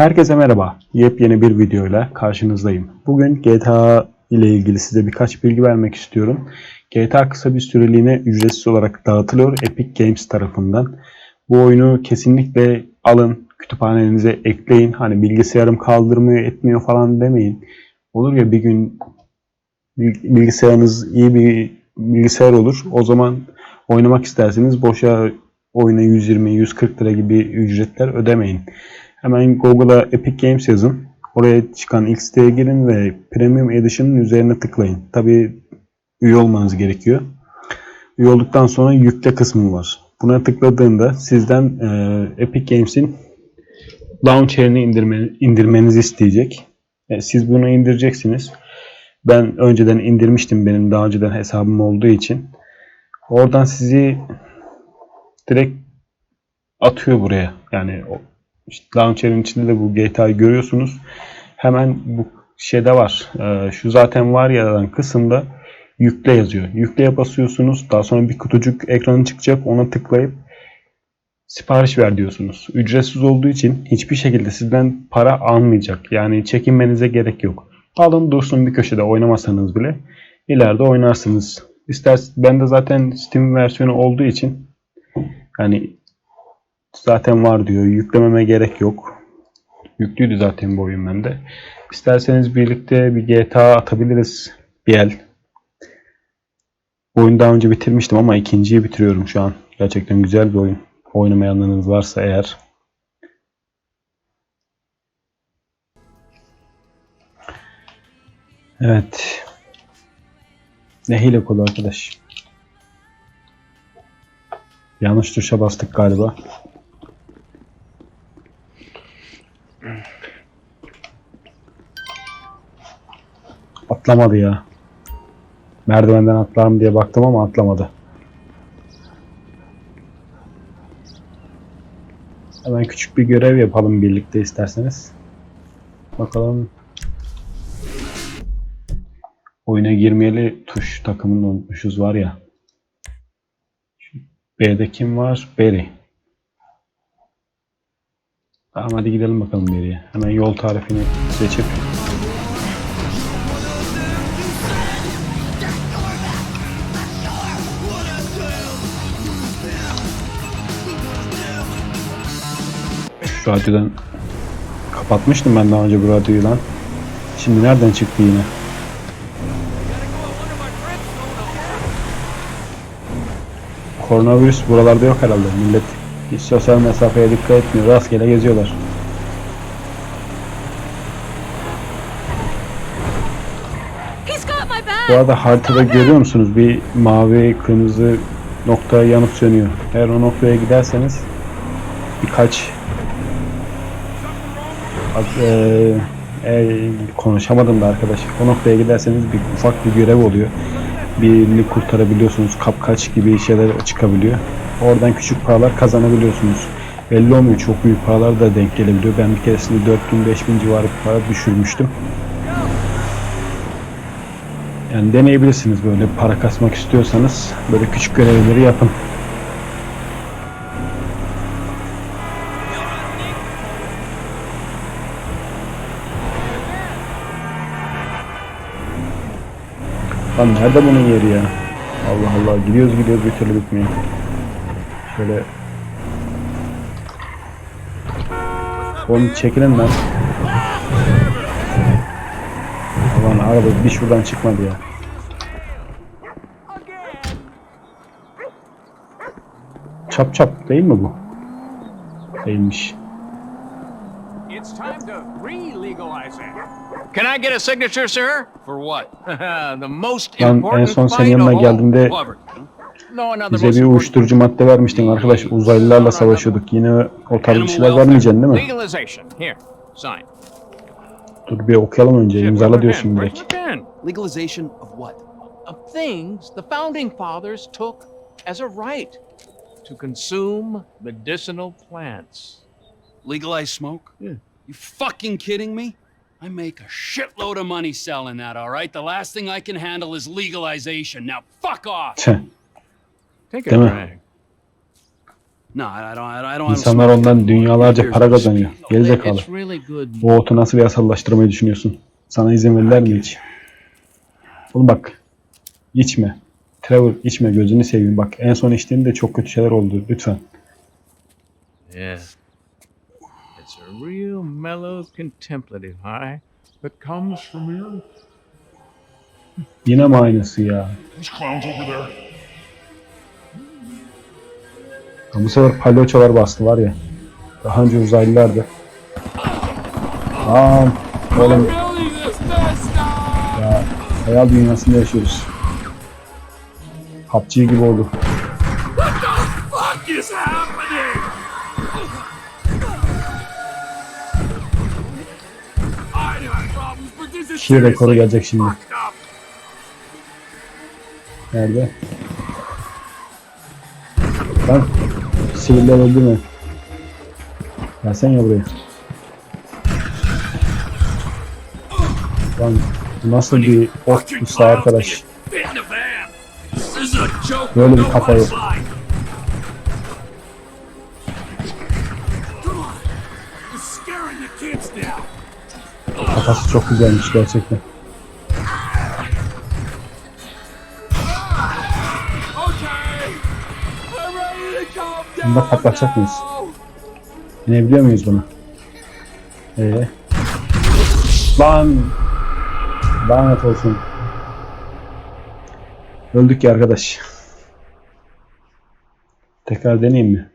Herkese merhaba. Yepyeni bir videoyla karşınızdayım. Bugün GTA ile ilgili size birkaç bilgi vermek istiyorum. GTA kısa bir süreliğine ücretsiz olarak dağıtılıyor Epic Games tarafından. Bu oyunu kesinlikle alın, kütüphanenize ekleyin. Hani bilgisayarım kaldırmıyor, etmiyor falan demeyin. Olur ya bir gün bil- bilgisayarınız iyi bir bilgisayar olur. O zaman oynamak isterseniz boşa oyuna 120-140 lira gibi ücretler ödemeyin. Hemen Google'a Epic Games yazın. Oraya çıkan ilk siteye girin ve Premium Edition'ın üzerine tıklayın. Tabi üye olmanız gerekiyor. Üye olduktan sonra yükle kısmı var. Buna tıkladığında sizden e, Epic Games'in launcher'ini indirme, indirmenizi isteyecek. E, siz bunu indireceksiniz. Ben önceden indirmiştim benim daha önceden hesabım olduğu için. Oradan sizi direkt atıyor buraya. Yani işte launcher'ın içinde de bu GTA'yı görüyorsunuz. Hemen bu şeyde var. Ee, şu zaten var ya kısımda yükle yazıyor. Yükleye basıyorsunuz. Daha sonra bir kutucuk ekranı çıkacak. Ona tıklayıp sipariş ver diyorsunuz. Ücretsiz olduğu için hiçbir şekilde sizden para almayacak. Yani çekinmenize gerek yok. Alın dursun bir köşede oynamasanız bile ileride oynarsınız. İsterseniz ben de zaten Steam versiyonu olduğu için yani zaten var diyor. Yüklememe gerek yok. Yüklüydü zaten bu oyun bende. İsterseniz birlikte bir GTA atabiliriz. Bir el. Oyunu daha önce bitirmiştim ama ikinciyi bitiriyorum şu an. Gerçekten güzel bir oyun. Oynamayanlarınız varsa eğer. Evet. Ne hile kolu arkadaş. Yanlış tuşa bastık galiba. Atlamadı ya. Merdivenden atlar mı diye baktım ama atlamadı. Hemen küçük bir görev yapalım birlikte isterseniz. Bakalım. Oyuna girmeyeli tuş takımını unutmuşuz var ya. B'de kim var? Berry. Tamam hadi gidelim bakalım Berry'e. Hemen yol tarifini seçip Şu radyodan kapatmıştım ben daha önce bu radyoyu lan. Şimdi nereden çıktı yine? Koronavirüs buralarda yok herhalde. Millet hiç sosyal mesafeye dikkat etmiyor. Rastgele geziyorlar. Bu arada haritada görüyor musunuz? Bir mavi, kırmızı nokta yanıp sönüyor. Eğer o noktaya giderseniz birkaç Eee, e, konuşamadım da arkadaş. O noktaya giderseniz bir ufak bir görev oluyor. Birini kurtarabiliyorsunuz. Kapkaç gibi şeyler çıkabiliyor. Oradan küçük paralar kazanabiliyorsunuz. Belli olmuyor. Çok büyük paralar da denk gelebiliyor. Ben bir keresinde 4000-5000 civarı bir para düşürmüştüm. Yani deneyebilirsiniz böyle para kasmak istiyorsanız böyle küçük görevleri yapın. Lan nerede bunun yeri ya? Allah Allah gidiyoruz gidiyoruz bir türlü bitmiyor. Şöyle Oğlum çekilin lan. Ulan araba bir şuradan çıkmadı ya. Çap çap değil mi bu? Değilmiş. It's time to. Can I get a signature, sir? For what? the most Lan en important son senin fight yanına of all. geldiğimde Clover. No, another bize most bir important uyuşturucu madde vermiştin arkadaş. Uzaylılarla savaşıyorduk. Yine o tarz bir şeyler vermeyeceksin değil mi? Legalization. Here, sign. Dur bir okuyalım önce. İmzala diyorsun? Where's direkt. my pen? Legalization of what? Of things the founding fathers took as a right to consume medicinal plants. Legalize smoke? Yeah. You fucking kidding me? I make a shitload of money selling that, all right? The last thing I can handle is legalization. Now fuck off! Take a Değil mi? drag. No, I don't. I don't. İnsanlar ondan dünyalarca para kazanıyor. Gerizekalı. It's really good. Bu otu nasıl yasallaştırmayı düşünüyorsun? Sana izin verirler mi hiç? Oğlum bak. içme. Trevor içme gözünü seveyim bak. En son içtiğinde çok kötü şeyler oldu. Lütfen. Yeah. A real mellow, contemplative high that comes from your. Yine mi aynısı ya? Those clowns over there. Ya Bu sefer palyaçolar bastı var ya. Daha önce uzaylılardı. Aa, oğlum. Ya hayal dünyasında yaşıyoruz. PUBG gibi oldu. Fuck is happening? Kişi rekoru gelecek şimdi. Nerede? Lan siviller öldü mü? Gelsene ya buraya. Lan nasıl bir ot usta arkadaş. Böyle bir kafa yok. Kafası çok güzelmiş gerçekten. Bunu da patlatacak mıyız? İnebiliyor muyuz bunu? Ee? Lan! Lanet olsun. Öldük ya arkadaş. Tekrar deneyeyim mi?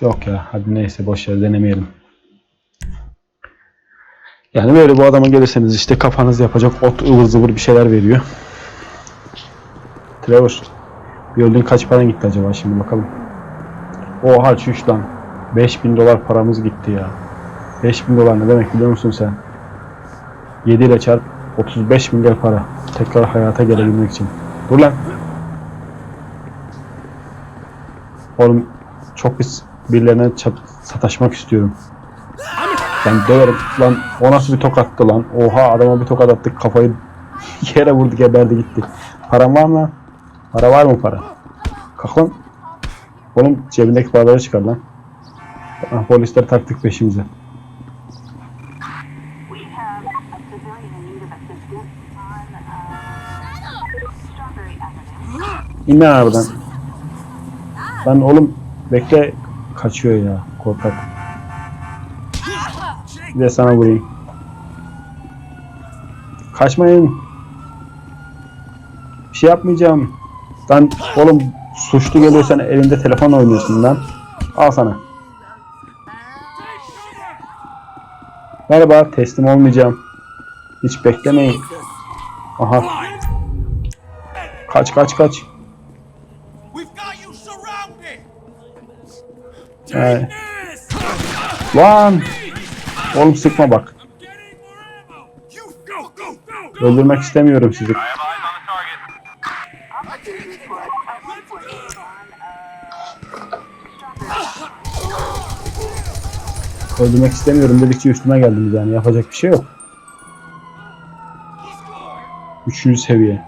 Yok ya hadi neyse boş ver denemeyelim. Yani böyle bu adama gelirseniz işte kafanız yapacak ot ıvır zıvır bir şeyler veriyor. Trevor bir öldüğün kaç paran gitti acaba şimdi bakalım. Oha çüş lan. 5000 dolar paramız gitti ya. 5000 dolar ne demek biliyor musun sen? 7 ile çarp 35 milyar para. Tekrar hayata gelebilmek için. Dur lan. Oğlum çok pis birilerine çat- sataşmak istiyorum. Ben döverim. Lan o nasıl bir tokattı lan. Oha adama bir tokat attık kafayı yere vurdu geberdi gitti. Param var mı? Para var mı para? Kalk lan. Oğlum cebindeki paraları çıkar lan. Ah, polisler taktık peşimize. İn lan arabadan. Lan oğlum bekle kaçıyor ya korkak. Bir de sana vurayım. Kaçmayın. Bir şey yapmayacağım. Lan oğlum suçlu geliyor sen elinde telefon oynuyorsun lan. Al sana. Merhaba teslim olmayacağım. Hiç beklemeyin. Aha. Kaç kaç kaç. This. lan. Oğlum sıkma bak. Öldürmek istemiyorum sizi. Öldürmek istemiyorum dedikçe üstüme geldiniz yani. Yapacak bir şey yok. Üçüncü seviye.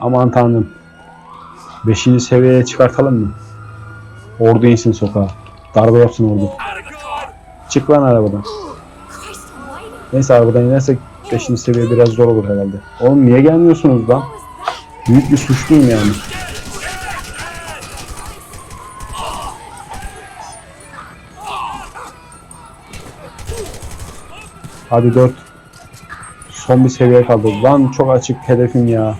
Aman tanrım. Beşinci seviyeye çıkartalım mı? Ordu insin sokağa. Darbe yapsın God. Çık lan arabadan. Neyse arabadan inersek 5. seviye biraz zor olur herhalde. Oğlum niye gelmiyorsunuz lan? Büyük bir suçluyum yani. Hadi 4. Son bir seviye kaldı. Lan çok açık hedefim ya.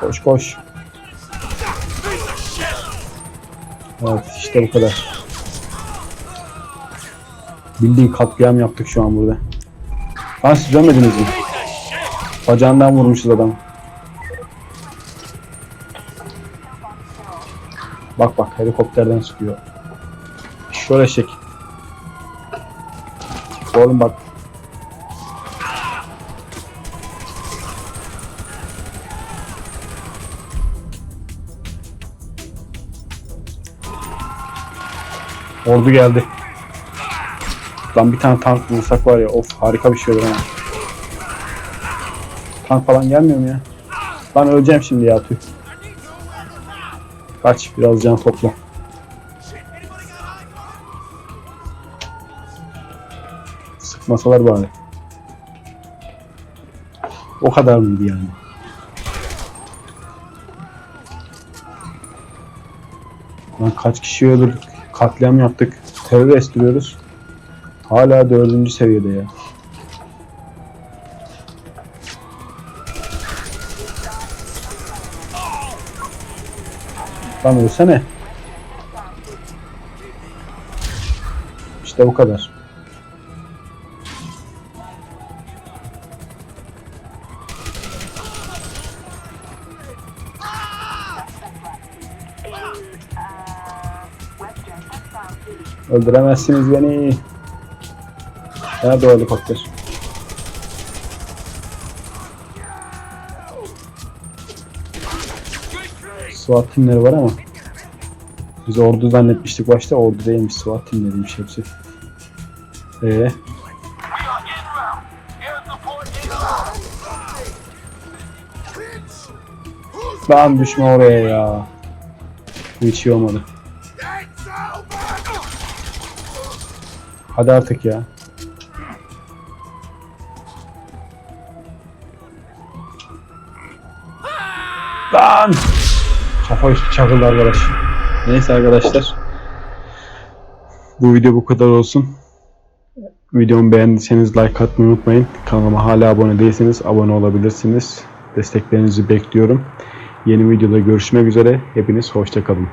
Koş koş. Evet işte bu kadar. Bildiğin katliam yaptık şu an burada. Lan siz görmediniz mi? Bacağından vurmuşuz adam. Bak bak helikopterden sıkıyor. Şöyle çek. Oğlum bak. Ordu geldi. Lan bir tane tank bulsak var ya of harika bir şey olur ha. Tank falan gelmiyor mu ya? Lan öleceğim şimdi ya tüh. Kaç biraz can topla. Sıkmasalar bari. O kadar mıydı yani? Lan kaç kişi öldürdük? Katliam yaptık. Terör estiriyoruz. Hala dördüncü seviyede ya. Lan ölsene. İşte bu kadar. Öldüremezsiniz beni. Nerede o helikopter? SWAT timleri var ama biz ordu zannetmiştik başta ordu değilmiş SWAT timleriymiş hepsi. Ee, lan düşme oraya ya. Bu hiç iyi olmadı. Hadi artık ya. Lan! Kafa çakıldı arkadaş. Neyse arkadaşlar. Bu video bu kadar olsun. Videomu beğendiyseniz like atmayı unutmayın. Kanalıma hala abone değilseniz abone olabilirsiniz. Desteklerinizi bekliyorum. Yeni videoda görüşmek üzere. Hepiniz hoşçakalın.